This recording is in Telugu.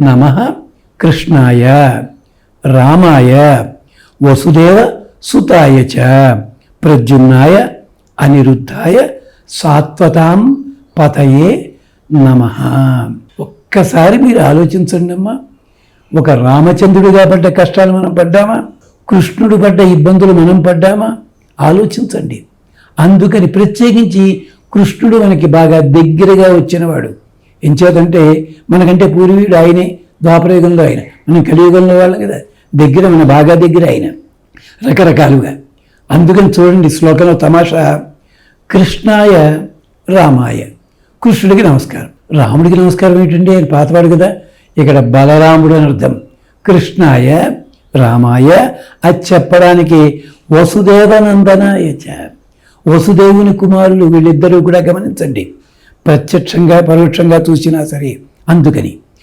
నమ కృష్ణాయ రామాయ వసుదేవ సుతాయ చ ప్రద్యుమ్నాయ అనిరుద్ధాయ సాత్వతాం పతయే నమ. ఒక్కసారి మీరు ఆలోచించండి అమ్మా. ఒక రామచంద్రుడిగా పడ్డ కష్టాలు మనం పడ్డామా? కృష్ణుడు పడ్డ ఇబ్బందులు మనం పడ్డామా? ఆలోచించండి. అందుకని ప్రత్యేకించి కృష్ణుడు మనకి బాగా దగ్గరగా వచ్చినవాడు. ఎంచేతంటే మనకంటే పూర్వీయుడు ఆయనే ద్వాపరయుగంలో ఆయన. మనం కలియుగంలో వాళ్ళం కదా. దగ్గర మన బాగా దగ్గర ఆయన. రకరకాలుగా. అందుకని చూడండి శ్లోకంలో తమాషా కృష్ణాయ రామాయ. కృష్ణుడికి నమస్కారం. రాముడికి నమస్కారం ఏంటండి ఆయన పాతవాడు కదా. ఇక్కడ బలరాముడు అని అర్థం. కృష్ణాయ రామాయ అది చెప్పడానికి వసుదేవనందనాయ వసుదేవుని కుమారులు వీళ్ళిద్దరూ కూడా గమనించండి. ప్రత్యక్షంగా పరోక్షంగా చూసినా సరే అందుకని.